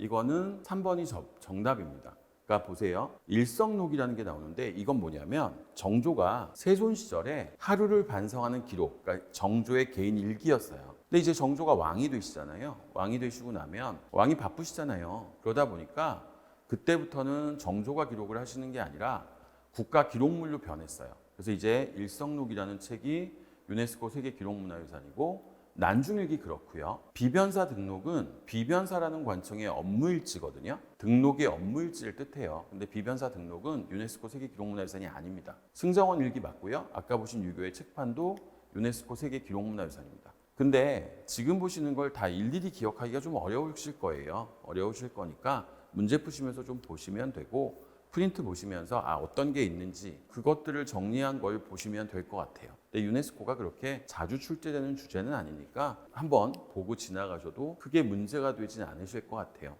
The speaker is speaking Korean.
이거는 3번이 정답입니다. 그러니까 보세요. 일성록이라는 게 나오는데 이건 뭐냐면 정조가 세존 시절에 하루를 반성하는 기록, 그러니까 정조의 개인 일기였어요. 근데 이제 정조가 왕이 되시잖아요. 왕이 되시고 나면 왕이 바쁘시잖아요. 그러다 보니까 그때부터는 정조가 기록을 하시는 게 아니라 국가 기록물로 변했어요. 그래서 이제 일성록이라는 책이 유네스코 세계 기록문화유산이고 난중일기 그렇고요. 비변사 등록은 비변사라는 관청의 업무일지거든요. 등록의 업무일지를 뜻해요. 근데 비변사 등록은 유네스코 세계 기록문화유산이 아닙니다. 승정원 일기 맞고요. 아까 보신 유교의 책판도 유네스코 세계 기록문화유산입니다. 근데 지금 보시는 걸 다 일일이 기억하기가 좀 어려우실 거예요. 어려우실 거니까 문제 푸시면서 좀 보시면 되고 프린트 보시면서 아 어떤 게 있는지 그것들을 정리한 걸 보시면 될 것 같아요. 근데 유네스코가 그렇게 자주 출제되는 주제는 아니니까 한번 보고 지나가셔도 크게 문제가 되진 않으실 것 같아요.